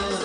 you.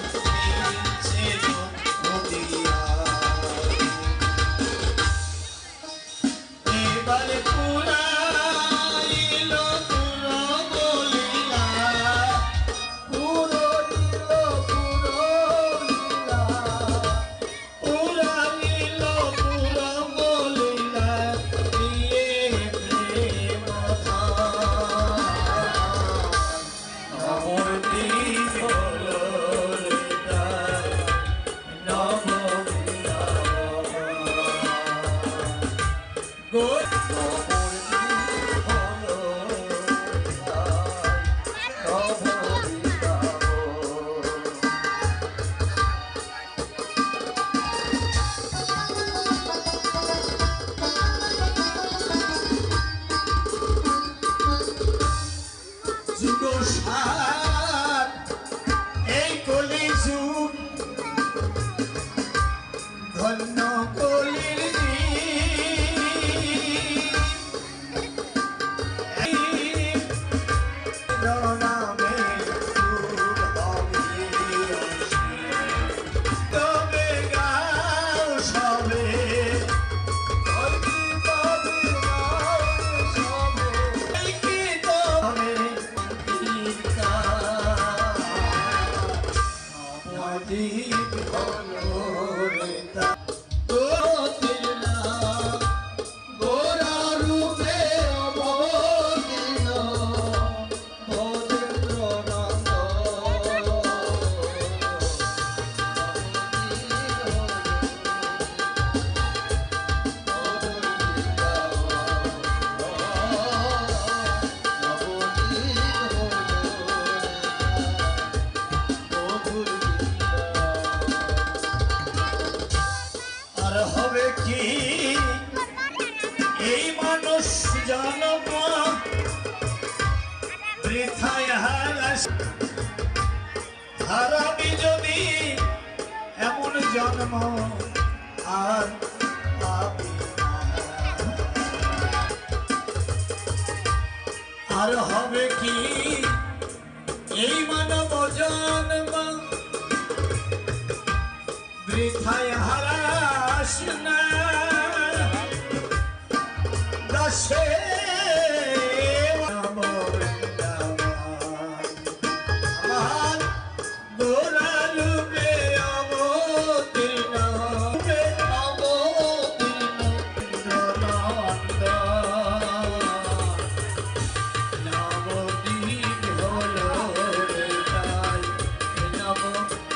জন্ম বৃথায় হারাস হারাবি যদি এমন জন্ম আর পাবি আর হবে কি? এই মানব জন্ম বৃথায় হারাস available.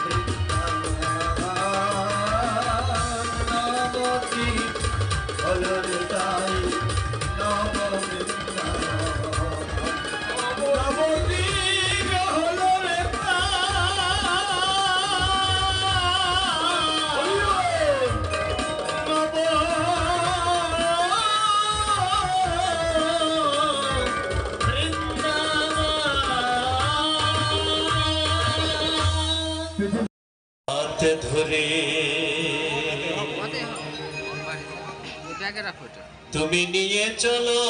হাতে ধরে। তুমি নিয়ে চলো।